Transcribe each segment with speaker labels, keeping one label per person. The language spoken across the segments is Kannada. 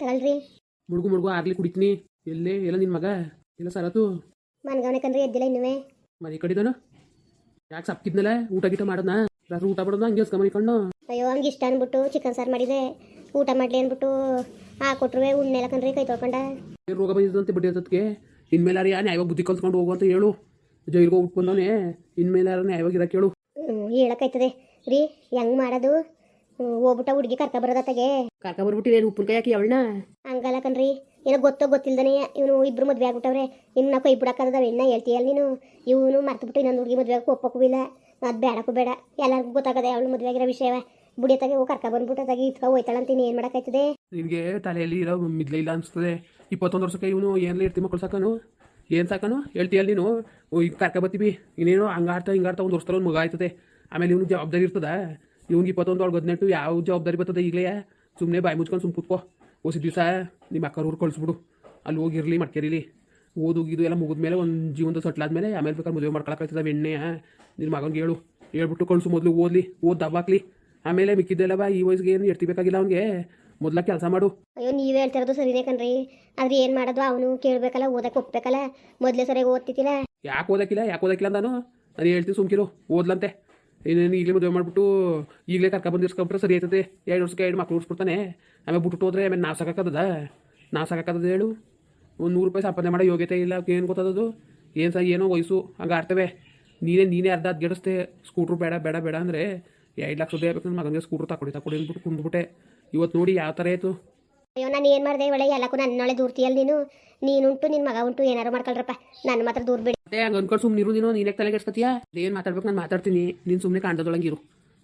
Speaker 1: ತಗೊಳ್ರಿ
Speaker 2: ಮುಳುಗು ಮುಳುಗು ಆಗ್ಲಿ ಕುಡಿತೀನಿ. ಎಲ್ಲಿ ಎಲ್ಲ ನಿನ್ನ ಮಗ? ಎಲ್ಲ ಸರತು
Speaker 1: ಮನ್ಗವನೆ ಎದ್ದಿಲ್ಲ ಇನ್ನುವೆ.
Speaker 2: ಮನೆ ಕಡಿದಾನ? ಯಾಕೆ ಸಪ್ಕಿದ್ನಲ್ಲ ಊಟ ಗೀಟ ಮಾಡೋದನ್ನ ರಾತ್ರಿ ಊಟ ಮಾಡೋದನ್ನ ಹಂಗೆ ಮನಿಕೊಂಡು
Speaker 1: ಅಯ್ಯೋ ಹಂಗೆ ಇಷ್ಟ ಅಂದ್ಬಿಟ್ಟು ಚಿಕನ್ ಸಾರು ಮಾಡಿದೆ. ಊಟ ಮಾಡಲಿ ಅಂದ್ಬಿಟ್ಟು ಹಾಕೊಟ್ರುವೆ ಉಣ್ಣೆಲ್ಲ ಕಣ್ರಿ ಕೈ ತೊಳ್ಕೊಂಡ.
Speaker 2: ಏನ್ ರೋಗ ಬಂದಿದಂತೆ ಬಡ್ಡಿ ಅದಕ್ಕೆ ಇನ್ಮೇಲೆ ಯಾರು ನ್ಯಾಯವಾಗಿ ಬುದ್ಧಿ ಕಲ್ತ್ಕೊಂಡು ಹೋಗು ಅಂತ ಹೇಳು. ಜೈಲ್ಗೆ ಹೋಗ್ಬಿಟ್ಟು ಬಂದವನೇ. ಇನ್ಮೇಲೆ ಯಾರು ನ್ಯಾಯವಾಗಿ ಇರಕ್ಕೆ ಹೇಳು.
Speaker 1: ಹೇಳಕ್ಕಾಯ್ತದೆ ರೀ ಹೆಂಗ್ ಮಾಡೋದು? ಹೋಗ್ಬಿಟ್ಟ ಹುಡುಗಿ ಕರ್ಕ ಬರೋದತ್ತಾಗೆ
Speaker 2: ಏನು ಉಪ್ಪಿನಕಾಯಿ ಹಾಕಿ ಅವಳನ್ನ.
Speaker 1: ಹಂಗಲ್ಲ ಕಣ್ರಿ ಏನೋ ಗೊತ್ತೋ ಗೊತ್ತಿಲ್ದನೆ ಇವನು ಇಬ್ರು ಮದ್ವೆ ಆಗ್ಬಿಟ್ಟವ್ರೆ. ಇನ್ನು ನಾವು ಕೈ ಬಿಡಕ್ಕದ ಇನ್ನ ಹೇಳ್ತೀಯಲ್ಲ ನೀನು. ಇವನು ಮರ್ತ್ಬಿಟ್ಟು ಇನ್ನೊಂದು ಹುಡುಗಿ ಮದ್ವೆ ಒಪ್ಪಕ್ಕೂ ಇಲ್ಲ. ಅದು ಬೇಡಕ್ಕೂ ಬೇಡ. ಎಲ್ಲರಿಗೂ ಗೊತ್ತಾಗದೆ ಅವಳು ಮದ್ವೆ ಆಗಿರೋ ವಿಷಯವ. ಬುಡಿಯತ್ತಾಗೆ ಹೋಗಿ ಕರ್ಕ ಬಂದ್ಬಿಟ್ಟು ಅದಾಗಿ ಹೋಯ್ತಾಳಂತ ನೀನು ಏನು ಮಾಡೋಕ್ಕಾಯ್ತದೆ?
Speaker 2: ನಿನಗೆ ತಲೆಯಲ್ಲಿ ಇರೋ ಮಿದ್ಲೆ ಇಲ್ಲ ಅನಿಸ್ತದೆ. ಇಪ್ಪತ್ತೊಂದು ವರ್ಷಕ್ಕೆ ಇವನು ಏನೆಲ್ಲ ಇರ್ತಿ ಮಕ್ಕಳು ಸಾಕನು? ಏನು ಸಾಕನು? ಹೇಳ್ತೀಯಲ್ಲ ನೀನು? ಈಗ ಕರ್ಕ ಬರ್ತೀವಿ. ಇನ್ನೇನು ಹಂಗಾಡ್ತಾ ಹಿಂಗಾಡ್ತಾ ಒಂದು ವರ್ಷದಲ್ಲಿ ಒಂದು ಮಗ ಆಯ್ತದೆ. ಆಮೇಲೆ ಇವನು ಜವಾಬ್ದಾರಿ ಇರ್ತದ? ಇವ್ನಿಗೆ ಇಪ್ಪತ್ತೊಂದು ಒಳಗೆ ಹದಿನೆಂಟು ಯಾವ ಜವಾಬ್ದಾರಿ ಬರ್ತದೆ ಈಗಲೇ? ಸುಮ್ಮನೆ ಬಾಯಿ ಮುಚ್ಕೊಂಡು ಸುಮ್ಮ ಕೂತ್ಕೋ. ಓಸಿ ದಿವಸ ನಿಮ್ಮ ಅಕ್ಕರ ಊರು ಕಳಿಸ್ಬಿಡು. ಅಲ್ಲಿ ಹೋಗಿರ್ಲಿ ಮಡ್ಕೇರಿಲಿ. ಓದು ಗೀದು ಎಲ್ಲ ಮುಗಿದ್ಮೇಲೆ ಒಂದು ಜೀವನದ ಸಟ್ಲಾದ್ಮೇಲೆ ಆಮೇಲೆ ಬೇಕಾದ್ರೆ ಮದುವೆ ಮಾಡ್ಕೊಳಕ್ಕಾಯ್ತದ ಎಣ್ಣೆ ನಿನ್ನ ಮಗನಿಗೆ ಹೇಳು. ಹೇಳ್ಬಿಟ್ಟು ಕಳಿಸು ಮೊದಲು ಓದಲಿ. ಓದ್ ದಬ್ಬಾಕ್ಲಿ ಆಮೇಲೆ ಮಿಕ್ಕಿದ್ದೆಲ್ಲ ಬಾ ಈ ವಯಸ್ಸಿಗೆ ಏನು ಎಡ್ತಿಬೇಕಾಗಿಲ್ಲ ಅವ್ನಿಗೆ. ಮೊದ್ಲ ಕೆಲಸ ಮಾಡು.
Speaker 1: ಅಯ್ಯೋ ನೀವೇ ಹೇಳ್ತಿರೋದು ಸರಿನೇ ಕಣ್ರಿ. ಆದ್ರೆ ಏನು ಮಾಡೋದು ಅವನು ಕೇಳಬೇಕಲ್ಲ ಓದಕ್ಕೆ ಒಪ್ಬೇಕಲ್ಲ. ಮೊದಲೇ ಸರಿಯಾಗಿ ಓದ್ತಿದ್ದಿಲ್ಲ.
Speaker 2: ಯಾಕೆ ಓದಕ್ಕಿಲ್ಲ? ಯಾಕೆ ಓದಕ್ಕಿಲ್ಲ ನಾನು ನಾನು ಹೇಳ್ತೀನಿ ಸುಮ್ಕಿರು. ಓದ್ಲಂತೆ. ಇನ್ನೇನು ಈಗಲೇ ಮದುವೆ ಮಾಡಿಬಿಟ್ಟು ಈಗಲೇ ಕರ್ಕ ಬಂದಿರ್ಸ್ಕೊಂಬಿಟ್ರೆ ಸರಿ ಆಯ್ತದೆ. ಎರಡು ವರ್ಷಕ್ಕೆ ಎರಡು ಮಕ್ಳು ಉಡ್ಸ್ಬಿಡ್ತಾನೆ ಆಮೇಲೆ ಬಿಟ್ಟು ಹೋದ್ರೆ ಆಮೇಲೆ ನಾವು ಸಾಕಾಕದ ನಾವು ಸಾಕಾಕದ ಹೇಳು. ಒಂದು ನೂರು ರೂಪಾಯಿ ಸಂಪಾದನೆ ಮಾಡೋ ಯೋಗ್ಯತೆ ಇಲ್ಲ. ಏನು ಗೊತ್ತದದು ಏನು ಸಹ ಏನೋ ವಯಸ್ಸು. ಹಂಗೆ ಆಡ್ತವೆ. ನೀನೇ ನೀನೇ ಅರ್ಧ ಅದ್ಗೆಡಿಸ್ತೆ ಸ್ಕೂಟ್ರು ಬೇಡ ಬೇಡ ಬೇಡ ಅಂದರೆ ಎರಡು ಲಕ್ಷ ರೂಪಾಯಿ ನನ್ನ ಮಗನಿಗೆ ಸ್ಕೂಟ್ರ್ ತಗೊಡಿ ತಗೊಡಿ ಅಂದ್ಬಿಟ್ಟು ಕುಂದ್ಬಿಟ್ಟೆ. ಇವತ್ತು ನೋಡಿ ಯಾವ ಥರ ಆಯಿತು.
Speaker 1: ಅಯ್ಯೋ ನಾನು ಏನು ಮಾಡಿದೆ ಒಳ್ಳೆ ಎಲ್ಲಕ್ಕೂ ನನ್ನೊಳೆ ದೂರ್ತಿಯಲ್ಲಿ ನೀನು. ನೀನುಂಟು ನಿನ್ನ ಮಗ ಉಂಟು ಏನಾರು ಮಾಡ್ಕೊಳ್ರಪ್ಪ. ನನ್ನ ಮಾತ್ರ ದೂರ ಬಿಡಿ.
Speaker 2: ಮತ್ತೆ ಹಂಗೆ ಅನ್ಕೊಂಡು ಸುಮ್ಮನೆ ಇರು ನೀನು. ನೀನೇ ತಲೆ ಕೆಡ್ಸ್ಕೊತೀಯಾ ಏನು ಮಾತಾಡ್ಬೇಕು ನಾನು ಮಾತಾಡ್ತೀನಿ. ನೀನು ಸುಮ್ಮನೆ ಕಾಣ್ದೊಳಗೆ ಇರು.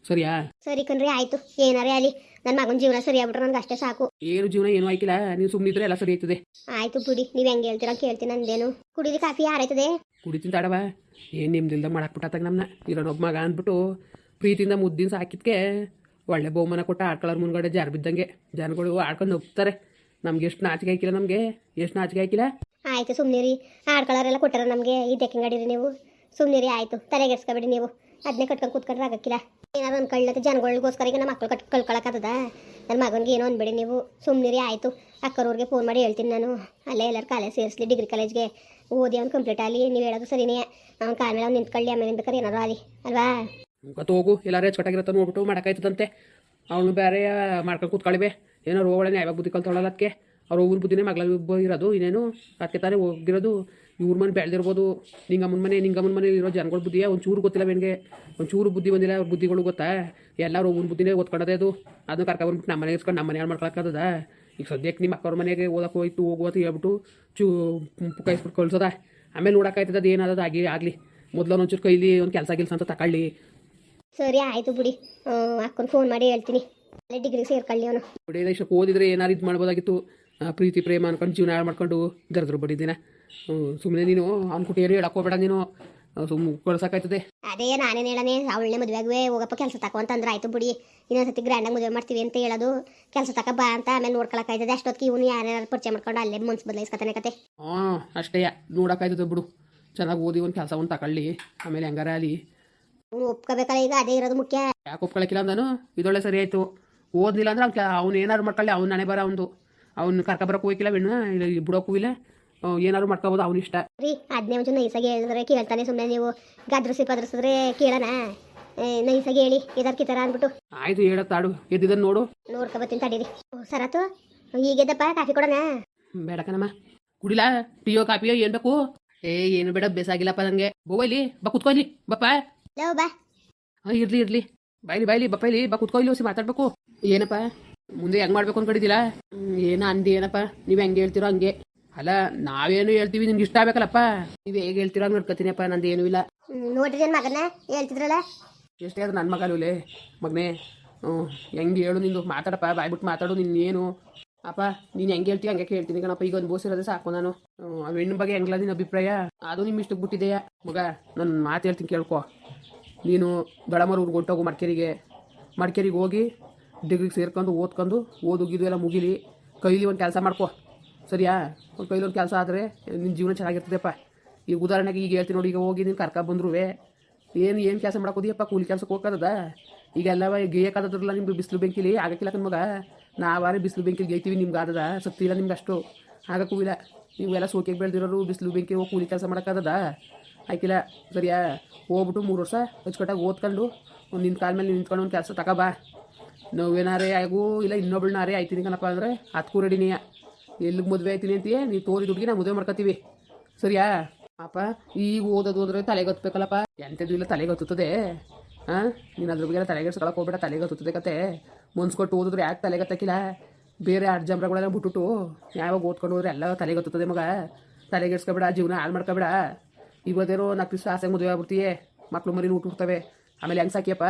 Speaker 2: ಸರಿಯಾ?
Speaker 1: ಸರಿ ಕಣ್ರಿ ಆಯ್ತು. ಏನಾರೇ ಅಲ್ಲಿ ನನ್ನ ಮಗನ ಜೀವನ ಸರಿ ಆಗ್ಬಿಟ್ರೆ ನನಗೆ ಅಷ್ಟೇ ಸಾಕು.
Speaker 2: ಏನು ಜೀವನ ಏನು ಆಯ್ತಿಲ್ಲ ನೀನು ಸುಮ್ಮನೆ ಇದ್ರೆ ಎಲ್ಲ ಸರಿ ಆಯ್ತದೆ
Speaker 1: ಆಯ್ತು ಬಿಡಿ. ನೀವು ಹೆಂಗೆ ಹೇಳ್ತೀರಾ ಕೇಳ್ತೀನಿ ನಂದೇನು. ಕುಡಿದು ಕಾಫಿ ಯಾರಾಯ್ತದೆ
Speaker 2: ಕುಡಿತೀನಿ ತಾಡವ ಏನ್ ನಿಮ್ದಿಲ್ದ ಮಾಡಾಕ್ಬಿಟ್ಟಾಗ ನಮ್ಮನ್ನ ಇರೋನೊಬ್ಬ ಮಗ ಅಂದ್ಬಿಟ್ಟು ಪ್ರೀತಿಯಿಂದ ಮುದ್ದಿನ ಸಾಕಿದ್ಕೆ ಒಳ್ಳೆ ಬಹುಮಾನ ಕೊಟ್ಟ ಆಡ್ಕೊಳ್ಳೋರ್ ಮುಂದ್ಗಡೆ ಜಾರ್ ಬಿದ್ದಂಗೆ. ಜನಗಳು ಆಡ್ಕೊಂಡು ಹೋಗ್ತಾರೆ. ನಮ್ಗೆ ಎಷ್ಟು ನಾಚಿಕೆ ಹಾಕಿಲ್ಲ ನಮಗೆ. ಎಷ್ಟು ನಾಚಿಕೆ ಹಾಕಿಲ್ಲ.
Speaker 1: ಆಯ್ತು ರೀ ಆಡ್ಕೊಳ್ಳೋರೆಲ್ಲ ಕೊಟ್ಟಾರ ನಮಗೆ. ಇದಕ್ಕೆ ಗಾಡಿರಿ ನೀವು. ಸುಮ್ಮನಿರಿ ಆಯ್ತು. ತಲೆಗೆಡ್ಸ್ಕೊಬೇಡಿ ನೀವು. ಅದನ್ನೇ ಕಟ್ಕೊಂಡು ಕೂತ್ಕೊಂಡ್ರೆ ಆಗಕ್ಕಿಲ್ಲ. ಏನಾದ್ರು ಅನ್ಕೊಳ್ಳತ್ತೆ ಜನಗಳಿಗೋಸ್ಕರ ಈಗ ನಮ್ಮ ಮಕ್ಳು ಕಟ್ ಕಳ್ಕೊಳಕದ ನನ್ನ ಮಗನಿಗೆ ಏನೋ ಅನ್ಬೇಡಿ ನೀವು. ಸುಮ್ಮನಿರಿ ಆಯಿತು. ಅಕ್ಕರವ್ರಿಗೆ ಫೋನ್ ಮಾಡಿ ಹೇಳ್ತೀನಿ ನಾನು. ಅಲ್ಲೇ ಎಲ್ಲರೂ ಕಾಲೇಜ್ ಸೇರಿಸಲಿ ಡಿಗ್ರಿ ಕಾಲೇಜ್ಗೆ ಓದಿ ಅವ್ನು ಕಂಪ್ಲೀಟ್ ಆಗಲಿ. ನೀವು ಹೇಳೋದು ಸರಿನೇ. ಅವ್ನು ಕಾಲ ಮೇಲೆ ಅವ್ನು ನಿಂತ್ಕೊಳ್ಳಿ ಆಮೇಲೆ ಬೇಕಾದ್ರೆ ಏನಾರು ಆಗಲಿ. ಅಲ್ವಾ?
Speaker 2: ಮುಖತ್ ಹೋಗು. ಎಲ್ಲಾರು ಹೆಚ್ಚು ನೋಡ್ಬಿಟ್ಟು ಮಾಡೋಕ್ಕಾಯ್ತದಂತೆ. ಅವನು ಬೇರೆ ಮಾಡ್ಕೊಂಡು ಕೂತ್ಕೊಳ್ಬೇ ಏನೋ ರೋಗಳೇ ಯಾವಾಗ ಬುದ್ಧಿ ಕಲ್ತೊಳಲ್ಲ ಅದಕ್ಕೆ. ಅವ್ರ ಊರು ಬುದ್ಧಿನೇ ಮಗ್ಲ ಇರೋದು, ಇನ್ನೇನು ಅದಕ್ಕೆ ತಾನೇ ಹೋಗಿರೋದು. ಇವ್ರ ಮನೆ ಬೆಳೆದಿರ್ಬೋದು. ನಿಂಗಮ್ಮನ ಮನೆ ನಿಂಗಮ್ಮನ ಮನೆ ಇರೋ ಜನಗಳ ಬುದ್ಧಿಯ ಒಂದು ಚೂರು ಗೊತ್ತಿಲ್ಲ ಬೆನ್ಗೆ ಒಂದು ಚೂರು ಬುದ್ಧಿ ಬಂದಿಲ್ಲ ಅವ್ರ ಬುದ್ಧಿಗಳು ಗೊತ್ತಾ? ಎಲ್ಲರೂ ಊರ ಬುದ್ಧಿನೇ ಓದ್ಕೊಳ್ಳೋದೇ ಅದು. ಅದನ್ನ ಕರ್ಕೊಂಡ್ಬಿಟ್ಟು ನಮ್ಮ ಮನೆಗೆ ಇಸ್ಕೊಂಡು ನಮ್ಮ ಮನೆಯಲ್ಲಿ ಮಾಡ್ಕೊಳಕ್ಕದ ಈಗ ಸದ್ಯಕ್ಕೆ ನಿಮ್ಮ ಅಕ್ಕವ್ರ ಮನೆಗೆ ಓದಕ್ಕೆ ಹೋಯ್ತು, ಹೋಗು ಅಂತ ಹೇಳ್ಬಿಟ್ಟು ಚೂ ಕೈಸ್ಬಿಟ್ಟು ಕಳ್ಸೋದ? ಆಮೇಲೆ ನೋಡೋಕ್ಕಾಯ್ತದ ಅದು ಏನಾದದು ಆಗಿ, ಆಗಲಿ. ಮೊದಲು ಒಂಚೂರು ಕೈಲಿ ಒಂದು ಕೆಲಸ ಗಿಲ್ಸ ಅಂತ ತಗೊಳ್ಳಿ
Speaker 1: ಸರಿ ಆಯಿತು ಬಿಡಿ. ಅಕ್ಕನ ಫೋನ್ ಮಾಡಿ ಹೇಳ್ತೀನಿ. ಅಲ್ಲೇ ಡಿಗ್ರಿ ಸೇರ್ಕೊಳ್ಳಿ ಅವನು.
Speaker 2: ಬಡಿ ಇಷ್ಟಕ್ಕೆ ಓದಿದ್ರೆ ಏನಾರು ಇದು ಮಾಡ್ಬೋದಾಗಿತ್ತು. ಆ, ಪ್ರೀತಿ ಪ್ರೇಮ ಅನ್ಕೊಂಡು ಜೀವನ ಹಾಳು ಮಾಡ್ಕೊಂಡು ದರ್ದ್ರು ಬಡಿದ್ದೀನಿ ಸುಮ್ಮನೆ ನೀನು ಅನ್ಕೊಟ್ಟು ಕುಟಿ ಏನು ಹೇಳಕ್ ಹೋಗ್ಬೇಡ ನೀನು. ಸುಮ್ಮನೆ ಕಳ್ಸಕ್ಕಾಯ್ತದೆ
Speaker 1: ಅದೇ ನಾನೇನು ಹೇಳನೆ ಅವಳನ್ನೇ ಮದುವೆಗೆ ಹೋಗಪ್ಪ ಕೆಲಸ ತಕೋ ಅಂತಂದ್ರೆ ಆಯ್ತು ಬಿಡಿ. ಇನ್ನೊಂದ್ಸತಿ ಗ್ರ್ಯಾಂಡಾಗಿ ಮದುವೆ ಮಾಡ್ತೀವಿ ಅಂತ ಹೇಳೋದು. ಕೆಲಸ ತಕ ಬಾ ಅಂತ ಆಮೇಲೆ ನೋಡ್ಕೊಳಕ್ಕಾಯ್ತದೆ ಅಷ್ಟೊತ್ತಿಗೆ ಇವನು ಯಾರ್ಯಾರು ಪರಿಚಯ ಮಾಡ್ಕೊಂಡು ಅಲ್ಲೇ ಮನ್ಸು ಬದಲಾಯಿಸ್ಕೊತಾನೆ ಕತೆ.
Speaker 2: ಹಾಂ ಅಷ್ಟೇ ನೋಡೋಕ್ಕಾಯ್ತದೆ ಬಿಡು. ಚೆನ್ನಾಗಿ ಓದಿ ಒಂದು ಕೆಲಸ ಒಂದು ತಕೊಳ್ಳಿ. ಆಮೇಲೆ ಹೆಂಗಾರ ಅಲ್ಲಿ
Speaker 1: ಅವ್ನು ಒಪ್ಕೋಬೇಕಲ್ಲ ಈಗ ಅದೇ ಇರೋದು ಮುಖ್ಯ.
Speaker 2: ಯಾಕೆ ಒಪ್ಕೊಳಕಿಲ್ಲ ಅಂದನು? ಇದೊಳ್ಳೆ ಸರಿ ಆಯ್ತು. ಓದ್ಲಿಲ್ಲ ಅಂದ್ರೆ ಅವ್ನು ಅವ್ನು ಏನಾರು ಮಾಡ್ಕೊಳ್ಳಿ ಅವ್ನು ನಾನೇ ಬರ ಅವನು ಅವ್ನು ಕರ್ಕೊಬರಕ್ಕೆ ಹೋಗಿಲ್ಲ ಬೆಣ್ಣ ಇಲ್ಲ ಬಿಡೋಕ್ಕೂ ಇಲ್ಲ. ಏನಾದ್ರು ಮಾಡ್ಕೋಬೋದು ಅವ್ನ ಇಷ್ಟ.
Speaker 1: ರೀ ಅದನ್ನೇ ಒಂಚೂರು ನೈಸಾಗಿ ಹೇಳಿದ್ರೆ ಕೇಳ್ತಾನೆ ಸುಮ್ಮನೆ ನೀವು. ಗದ್ರಸಿ ಪದ್ರಸಿದ್ರೆ ಕೇಳೋಣ. ನೈಸಾಗಿ ಹೇಳಿ ಇದಕ್ಕೆ ಕಿತರ ಅಂದ್ಬಿಟ್ಟು.
Speaker 2: ಆಯ್ತು ಹೇಳಕ್ ತಾಡು. ಎದ್ದಿದ್ದನ್ನು ನೋಡು.
Speaker 1: ನೋಡ್ಕೊಬತ್ತೀನಿ ತಡೀರಿ. ಸರತು ಈಗೆದ್ದಪ್ಪ ಕಾಫಿ ಕೊಡೋಣ?
Speaker 2: ಬೇಡ ಕಣಮ್ಮ. ಕುಡಿಲ? ಟೀಯೋ ಕಾಫಿಯೋ ಏನ್ ಬೇಕು? ಏ ಏನು ಬೇಡ ಬೇಸಾಗಿಲ್ಲಪ್ಪ ನನಗೆ ಬೋವ ಇಲ್ಲಿ. ಬಾ ಕುತ್ಕೊ ಇಲ್ಲಿ. ಬಪ್ಪ
Speaker 1: ಲೋ ಬಾ.
Speaker 2: ಹಾಂ ಇರ್ಲಿ ಇರ್ಲಿ. ಬಾಯ್ಲಿ ಬಾಯ್ಲಿ ಬಪ್ಪ ಇಲ್ಲಿ ಬಾ ಕುತ್ಕೋ ಇಲ್ಲಿ ಹೊಸಿ ಮಾತಾಡ್ಬೇಕು. ಏನಪ್ಪ? ಮುಂದೆ ಹೆಂಗ್ ಮಾಡ್ಬೇಕು ಅನ್ಕೊಂಡಿದ್ದೀರಾ? ಹ್ಮ್, ಏನ ಅಂದಿ ಏನಪ್ಪ? ನೀವ್ ಹೆಂಗೆ ಹೇಳ್ತಿರೋ ಹಂಗೆ. ಅಲ್ಲ ನಾವೇನು ಹೇಳ್ತೀವಿ ನಿಮ್ಗೆ ಇಷ್ಟ ಆಗ್ಬೇಕಲ್ಲಪ್ಪ? ನೀವ್ ಹೇಗೆ ಹೇಳ್ತಿರೋ ಹಂಗೆ ನೋಡ್ಕೊತೀನಪ್ಪ ನಂದು ಏನೂ ಇಲ್ಲ.
Speaker 1: ನೋಡ್ರಿ ಮಗನ? ಹೇಳ್ತಿದ್ರಲ್ಲ?
Speaker 2: ಎಷ್ಟೇ ಅದು ನನ್ನ ಮಗಲೂಲೆ ಮಗನೇ ಹ್ಞೂ ಹೆಂಗೆ ಹೇಳು ನಿಂದು ಮಾತಾಡಪ್ಪ ಬಾಯ್ಬಿಟ್ಟು ಮಾತಾಡು ನಿನ್ನ ಏನು. ಅಪ್ಪ ನೀನು ಹೆಂಗೆ ಹೇಳ್ತೀವಿ ಹಂಗೆ ಕೇಳ್ತೀನಿ ಕಣಪ್ಪ ಈಗ ಒಂದು ಬೋಸಿರೋದೇ ಸಾಕು ನಾನು. ಆ ಹೆಣ್ಣು ಬಗ್ಗೆ ಹೆಂಗ್ಲ ನಿನ್ನ ಅಭಿಪ್ರಾಯ? ಅದು ನಿಮ್ಮ ಇಷ್ಟಕ್ಕೆ ಬಿಟ್ಟಿದೆಯಾ? ಮಗ ನನ್ನ ಮಾತು ಹೇಳ್ತೀನಿ ಕೇಳ್ಕೊ. ನೀನು ದೊಡಮರ ಊರಿಗೆ ಹೊಂಟೋಗು ಮಡಿಕೇರಿಗೆ ಮಡಿಕೇರಿಗೆ ಹೋಗಿ ಡಿಗ್ರಿಗೆ ಸೇರ್ಕೊಂಡು ಓದ್ಕೊಂಡು ಓದು ಗೀದು ಎಲ್ಲ ಮುಗಿಲಿ. ಕೈಲಿ ಒಂದು ಕೆಲಸ ಮಾಡ್ಕೊ. ಸರಿಯಾ? ಒಂದು ಕೈಲಿ ಒಂದು ಕೆಲಸ ಆದರೆ ನಿನ್ನ ಜೀವನ ಚೆನ್ನಾಗಿರ್ತದೆಪ್ಪ. ಈಗ ಉದಾಹರಣೆಗೆ ಈಗ ಹೇಳ್ತೀನಿ ನೋಡಿ, ಈಗ ಹೋಗಿ ನೀನು ಕರ್ಕ ಬಂದ್ರು ಏನು ಏನು ಕೆಲಸ ಮಾಡಕೋದಿಯಪ್ಪ? ಕೂಲಿ ಕೆಲಸಕ್ಕೆ ಹೋಗೋದ ಈಗೆಲ್ಲ ಗೇಯಕ್ಕಾದ್ರಲ್ಲ ನಿಮ್ಗೆ ಬಿಸಿಲು ಬೆಂಕಿಲಿ? ಆಗಕ್ಕಿಲ್ಲ ಕಣ್ ಮಗ. ನಾವಾರೆ ಬಿಸಿಲು ಬೆಂಕಿಲಿ ಗೇಯ್ತೀವಿ ನಿಮ್ಗೆ ಆದದ. ಸತ್ತಿಲ್ಲ ನಿಮ್ಗೆ ಅಷ್ಟು ಆಗಕ್ಕೂ ಇಲ್ಲ. ನೀವೆಲ್ಲ ಸೋಕೆಗೆ ಬೆಳೆದಿರೋರು ಬಿಸಿಲು ಬೆಂಕಿ ಹೋಗಿ ಕೂಲಿ ಕೆಲಸ ಮಾಡೋಕ್ಕಾಗದ ಆಯ್ಕಿಲ್ಲ ಸರಿಯಾ? ಹೋಗ್ಬಿಟ್ಟು ಮೂರು ವರ್ಷ ಅಚ್ಚುಕಟ್ಟಾಗಿ ಓದ್ಕೊಂಡು, ಒಂದು ನಿನ್ನ ಕಾಲ ಮೇಲೆ ನಿಂತ್ಕೊಂಡು ಒಂದು ಕೆಲಸ ತಗೋಬಾ ನೋವೇನಾರೇ ಆಗು, ಇಲ್ಲ ಇನ್ನೊಬ್ಳನಾರೇ ಆಯ್ತೀನಿ ಕಣಪ್ಪ ಅಂದರೆ ಅದಕ್ಕೂ ರೆಡಿನಿಯ ಎಲ್ಲಿಗೆ ಮದುವೆ ಆಯ್ತೀನಿ ಅಂತೀಯ? ನೀವು ತೋರಿ ದುಡ್ಡಿಗೆ ನಾವು ಮದುವೆ ಮಾಡ್ಕೊತೀವಿ. ಸರಿಯಾ? ಅಪ್ಪ, ಈಗ ಓದೋದು ಅಂದರೆ ತಲೆಗೆ ಹೊತ್ಬೇಕಲ್ಲಪ್ಪ. ಎಂಥದ್ದು ಇಲ್ಲ ತಲೆಗೆ ಹೊತ್ತುತ್ತದೆ. ಹಾಂ ನೀನು ಅದ್ರ ಬಗ್ಗೆ ತಲೆಗೆಡ್ಸ್ಕೊಳಕ್ಕೆ ಹೋಗ್ಬೇಡ, ತಲೆಗೆ ಹೊತ್ತುತ್ತದೆ ಕತೆ. ಮುನ್ಸ್ಕೊಟ್ಟು ಓದಿದ್ರೆ ಯಾಕೆ ತಲೆಗೆ ಹತ್ತಕ್ಕಿಲ್ಲ ಬೇರೆ ಆರು ಜಂಬ್ರಗಳೆಲ್ಲ ಬಿಟ್ಬಿಟ್ಟು ಯಾವಾಗ ಓದ್ಕೊಂಡು ಹೋದ್ರೆ ಎಲ್ಲ ತಲೆಗೆ ಹೊತ್ತುತ್ತದೆ ಮಗ. ತಲೆಗೆಡ್ಸ್ಕೊಬೇಡ ಜೀವನ ಹಾಳು ಮಾಡ್ಕೊಬೇಡ. ಇವತ್ತೇನೋ ನಾಲ್ಕು ದಿವಸ ಆಸೆ ಮದುವೆ ಆಗ್ಬಿಡ್ತೀಯೇ? ಮಕ್ಳು ಮರಿನ ಹುಟ್ಟುಬಿಡ್ತವೆ ಆಮೇಲೆ ಹೆಂಗೆ ಸಾಕಿಯಪ್ಪ?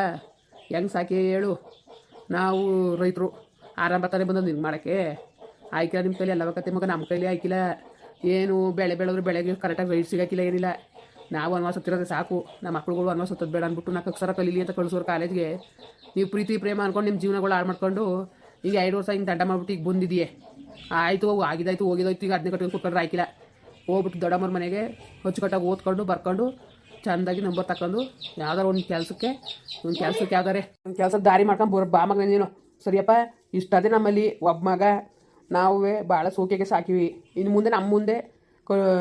Speaker 2: ಹೆಂಗೆ ಸಾಕಿ ಹೇಳು. ನಾವು ರೈತರು. ಆರಾಮ ತಾನೇ ಬಂದು ನಿಂಗೆ ಮಾಡೋಕ್ಕೆ. ಆಯ್ಕಿಲ್ಲ ನಿಮ್ಮ ಕೈಲಿ ಎಲ್ಲ ಕತೆ ಮಗ ನಮ್ಮ ಕೈಲಿ ಆಯ್ಕಿಲ್ಲ. ಏನು ಬೆಳೆ ಬೆಳೆದ್ರೆ ಬೆಳೆಗೆ ಕರೆಕ್ಟಾಗಿ ರೈಟ್ ಸಿಗೋಕ್ಕಿಲ್ಲ ಏನಿಲ್ಲ. ನಾವು ಅನ್ವಾಸ ಹತ್ತಿರೋದೇ ಸಾಕು. ನಮ್ಮ ಮಕ್ಳುಗಳು ಅನ್ವಾಸ ಬೇಡ ಅಂದ್ಬಿಟ್ಟು ನಾಲ್ಕು ಅಕ್ಷರ ಕಲೀಲಿ ಅಂತ ಕಳಿಸೋರು ಕಾಲೇಜ್ಗೆ. ನೀವು ಪ್ರೀತಿ ಪ್ರೇಮ ಅಂದ್ಕೊಂಡು ನಿಮ್ಮ ಜೀವನಗಳು ಹಾಳು ಮಾಡ್ಕೊಂಡು ಈಗ ಐದು ವರ್ಷ ಹಿಂಗೆ ದಂಡ ಮಾಡ್ಬಿಟ್ಟು ಈಗ ಬಂದಿದೆಯೇ ಆಯಿತು ಆಗಿದಾಯ್ತು ಹೋಗಿದಾಯ್ತು ಈಗ ಅದನ್ನೇ ಕಟ್ಕೊಂಡು ಕೊಟ್ಟರೆ ಆಯ್ಕಿಲ್ಲ ಹೋಗ್ಬಿಟ್ಟು ದೊಡ್ಡಮ್ಮರ ಮನೆಗೆ ಅಚ್ಚುಕಟ್ಟಾಗಿ ಓದ್ಕೊಂಡು ಬರ್ಕೊಂಡು ಚೆಂದಾಗಿ ನಂಬರ್ ತಕೊಂಡು ಯಾವ್ದಾರು ಒಂದು ಕೆಲಸಕ್ಕೆ ಒಂದು ಕೆಲಸಕ್ಕೆ ಯಾವ್ದಾರೆ. ಒಂದು ಕೆಲಸದ ದಾರಿ ಮಾಡ್ಕೊಂಡು ಬರೋ ಬಾ ಮಗ ನೀನು. ಸರಿಯಪ್ಪ ಇಷ್ಟು ಅದೇ ನಮ್ಮಲ್ಲಿ ಒಬ್ಬ ಮಗ. ನಾವೇ ಭಾಳ ಸೋಕೆಗೆ ಸಾಕಿವಿ. ಇನ್ನು ಮುಂದೆ ನಮ್ಮ ಮುಂದೆ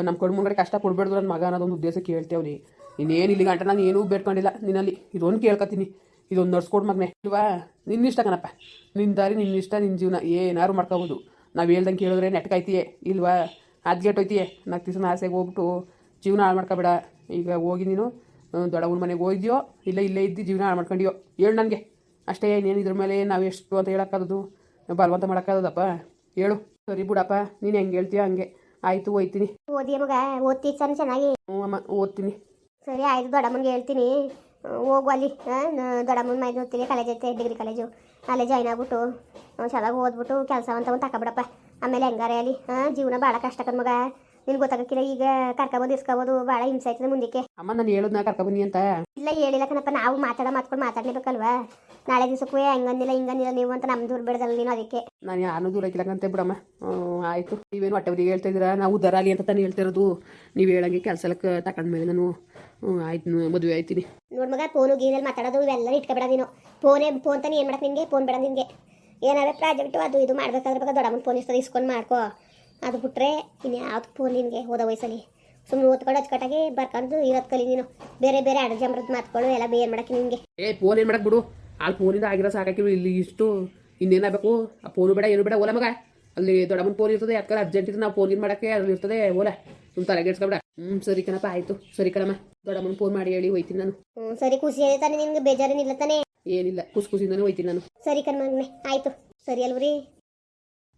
Speaker 2: ನಮ್ಮ ಕಣ್ಣು ಮುಂಗಡೆ ಕಷ್ಟ ಕೊಡ್ಬೇಡ್ದು ನನ್ನ ಮಗ ಅನ್ನೋದೊಂದು ಉದ್ದೇಶ ಕೇಳ್ತೇವ್ನಿ ಇನ್ನೇನು ಇಲ್ಲಿ ಗಂಟೆ ನಾನು ಏನೂ ಬೇಡ್ಕೊಂಡಿಲ್ಲ ನಿನ್ನಲ್ಲಿ. ಇದೊಂದು ಕೇಳ್ಕೊತೀನಿ ಇದೊಂದು ನಡ್ಸ್ಕೊಡು ಮಗನೆ. ಇಲ್ವಾ? ನಿನ್ನಿಷ್ಟ ಕಣಪ್ಪ. ನಿನ್ನ ದಾರಿ ನಿನ್ನಿಷ್ಟ ನಿನ್ನ ಜೀವನ. ಏನಾರು ಮಾಡ್ಕೋಬೋದು. ನಾವು ಹೇಳ್ದಂಗೆ ಕೇಳಿದ್ರೆ ನೆಟ್ಕಾಯ್ತೀಯೇ ಇಲ್ವಾ? ಹೋಯ್ತೀಯೇ ನಾಲ್ಕು ದಿವಸ ಆಸೆಗೆ ಹೋಗ್ಬಿಟ್ಟು ಜೀವನ ಹಾಳು ಮಾಡ್ಕೊಬೇಡ ಈಗ ಹೋಗಿ ನೀನು ದೊಡ್ಡವನ ಮನೆಗೆ ಹೋಗಿದ್ಯೋ ಇಲ್ಲ ಇಲ್ಲೇ ಇದ್ದು ಜೀವನ ಹಾಳು ಮಾಡ್ಕೊಂಡಿಯೋ? ಹೇಳು ನನಗೆ. ಅಷ್ಟೇ ಇನ್ನೇನು ಇದ್ರ ಮೇಲೆ ನಾವು ಎಷ್ಟು ಅಂತ ಹೇಳೋಕ್ಕಾದದು ಬಲವಂತ ಮಾಡೋಕ್ಕಾಗೋದಪ್ಪ ಹೇಳು. ಸರಿ ಬಿಡಪ್ಪ ನೀನು ಹೆಂಗೆ ಹೇಳ್ತೀಯ ಹಂಗೆ. ಆಯಿತು ಹೋಯ್ತೀನಿ.
Speaker 1: ಓದಿ ಮಗ ಓದ್ತಿ ಸಣ್ಣ ಚೆನ್ನಾಗಿ.
Speaker 2: ಹ್ಞೂ ಅಮ್ಮ ಓದ್ತೀನಿ.
Speaker 1: ಸರಿ ಆಯ್ತು ದೊಡ್ಡಮ್ಮನಿಗೆ ಹೇಳ್ತೀನಿ. ಹೋಗು ಅಲ್ಲಿ. ದೊಡ್ಡಮ್ಮನ ಮೈದು ಓದ್ತೀನಿ ಕಾಲೇಜ್ ಐತೆ ಡಿಗ್ರಿ ಕಾಲೇಜು ಅಲ್ಲೇ ಜಾಯ್ನ್ ಆಗ್ಬಿಟ್ಟು ಚೆನ್ನಾಗಿ ಓದ್ಬಿಟ್ಟು ಕೆಲಸ ಅಂತ ಒಂದು ತಗೊಬಿಡಪ್ಪ ಆಮೇಲೆ ಹೆಂಗಾರೆ ಅಲ್ಲಿ? ಹಾಂ ಜೀವನ ಭಾಳ ಕಷ್ಟ ಮಗ. ನಿನ್ಗೆ ಗೊತ್ತಾಗಕ್ಕಿಲ್ಲ ಈಗ ಕರ್ಕೊಬೋದು ಇಸ್ಕೋಬೋದು ಭಾಳ ಹಿಂಸೆ ಆಯ್ತದೆ ಮುಂದಕ್ಕೆ.
Speaker 2: ಅಮ್ಮ ನಾನು ಹೇಳೋದನ್ನ ಕರ್ಕೊಬನ್ನಿ ಅಂತ.
Speaker 1: ಇಲ್ಲ ಹೇಳಿಲ್ಲ ಕಣಪ್ಪ ನಾವು ಮಾತಾಡ ಮಾತ್ಕೊಂಡು ಮಾತಾಡ್ಲೇಬೇಕಲ್ವಾ? ನಾಳೆ ದಿವಸಕ್ಕೂ ಹಂಗಂದಿಲ್ಲ ಹಿಂಗಂದಿಲ್ಲ ನೀವು ಅಂತ ನಮ್ಮ ದೂರ ಬಿಡದಲ್ಲ ನೀನು ಅದಕ್ಕೆ.
Speaker 2: ನಾನು ಯಾರು ದೂರ ಅಂತ ಬಿಡಮ್ಮ ಆಯಿತು. ನೀವೇನು ಹೊಟ್ಟೆವ್ರಿಗೆ ಹೇಳ್ತಾ ಇದ್ದೀರಾ? ನಾವು ಉದ್ದಾರ ಆಗಲಿ ಅಂತ ತಾನೇ ಹೇಳ್ತಿರೋದು. ನೀವು ಹೇಳಂಗೆ ಕೆಲಸ ತಕೊಂಡ ತಗೊಂಡ್ಮೇಲೆ ನಾನು ಆಯ್ತು ಮದುವೆ ಆಯ್ತೀನಿ.
Speaker 1: ನೋಡ್ ಮಗ ಫೋನು ಗೀನಲ್ಲಿ ಮಾತಾಡೋದು ಇವೆಲ್ಲ ಇಟ್ಕೊಬೇಡ ನೀನು. ಫೋನೇ ಫೋನ್ ತಾನೇ ಏನು ಮಾಡಕ್ಕೆ ನಿನಗೆ ಫೋನ್ ಬೇಡ ನಿನಗೆ ಏನಾದ್ರೆ ಪ್ರಾಜೆಕ್ಟು ಅದು ಇದು ಮಾಡ್ಬೇಕಾದ್ರೆ ಬೇಕಾದ್ರೆ ದೊಡ್ಡಮ್ಮನ ಫೋನ್ ಇಸ್ತದೆ ಇಸ್ಕೊಂಡು ಮಾಡ್ಕೋ. ಅದು ಬಿಟ್ರೆ ಇನ್ನು ಯಾವ್ದು ಫೋನ್ ನಿನಗೆ? ಹೋದ ವಯಸ್ಸಲ್ಲಿ. ಸುಮ್ಮನೆ ಓದ್ಕೊಂಡು ಅಚ್ಚುಕಟ್ಟಾಗಿ ಬರ್ಕೊಂಡು ಇರೋದು ಕಲಿ ನೀನು. ಬೇರೆ ಬೇರೆ ಅಡುಗೆ ಅಮೃತ ಮಾತ್ಕೊಳ್ಳು ಎಲ್ಲ ಬೇರೆ ಮಾಡಕ್ಕೆ ನಿಮಗೆ
Speaker 2: ಏ ಫೋನ್ ಏನು ಮಾಡಕ್ಕೆ ಬಿಡು. ಅಲ್ಲಿ ಫೋನಿಂದ ಆಗಿರೋ ಸಾಕಾಕಿ ಇಲ್ಲಿ ಇಷ್ಟು ಇನ್ನೇನಾಗಬೇಕು? ಆ ಫೋನು ಬೇಡ ಏನು ಬೇಡ ಓಲ ಮಗ. ಅಲ್ಲಿ ದೊಡ್ಡಮ್ಮನ ಫೋನ್ ಇರ್ತದೆ ಯಾಕಂದ್ರೆ ಅರ್ಜೆಂಟ್ ಇದ್ರೆ ನಾವು ಫೋನ್ ಮಾಡೋಕ್ಕೆ? ಅಲ್ಲಿ ಇರ್ತದೆ ಓಲ. ನಿಮ್ಮ ತಲೆಗೆಡ್ಸ್ಕೊಬೇಡ ಹ್ಞೂ ಸರಿ ಕಣಪ್ಪ ಆಯಿತು. ಸರಿ ಕಣಮ್ಮ. ದೊಡ್ಡಮ್ಮನ ಫೋನ್ ಮಾಡಿ ಹೇಳಿ ಹೋಯ್ತೀನಿ ನಾನು.
Speaker 1: ಹ್ಞೂ ಸರಿ ಖುಷಿ ಆಯ್ತಾನೆ ನಿನ್ಗೆ. ಬೇಜಾರೇನಿಲ್ಲ ತಾನೆ.
Speaker 2: ಏನಿಲ್ಲ ಕುಸ್ ಕುಸಿಂದನೇ ಹೋಯ್ತೀನಿ ನಾನು.
Speaker 1: ಸರಿ ಕಣ್ಮಗ್ನೆ ಆಯಿತು. ಸರಿ ಅಲ್ವ್ರಿ?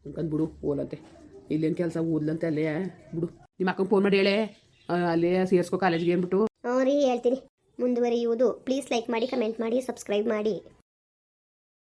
Speaker 2: ಅನ್ಕಂದ್ಬಿಡು ಓಲಂತೆ. ಇಲ್ಲೇನು ಕೆಲಸ ಓದ್ಲಂತೆ ಅಲ್ಲೇ. ಬಿಡು ನಿಮ್ಮ ಅಕ್ಕ ಫೋನ್ ಮಾಡಿ ಹೇಳೇ. ಅಲ್ಲೇ ಸೇರಿಸ್ಕೋ ಕಾಲೇಜ್ಗೆ ಅಂದ್ಬಿಟ್ಟು.
Speaker 1: ಹ್ಞೂ ರೀ ಹೇಳ್ತೀನಿ. ಮುಂದುವರಿಯುವುದು. ಪ್ಲೀಸ್ ಲೈಕ್ ಮಾಡಿ ಕಮೆಂಟ್ ಮಾಡಿ ಸಬ್ಸ್ಕ್ರೈಬ್ ಮಾಡಿ.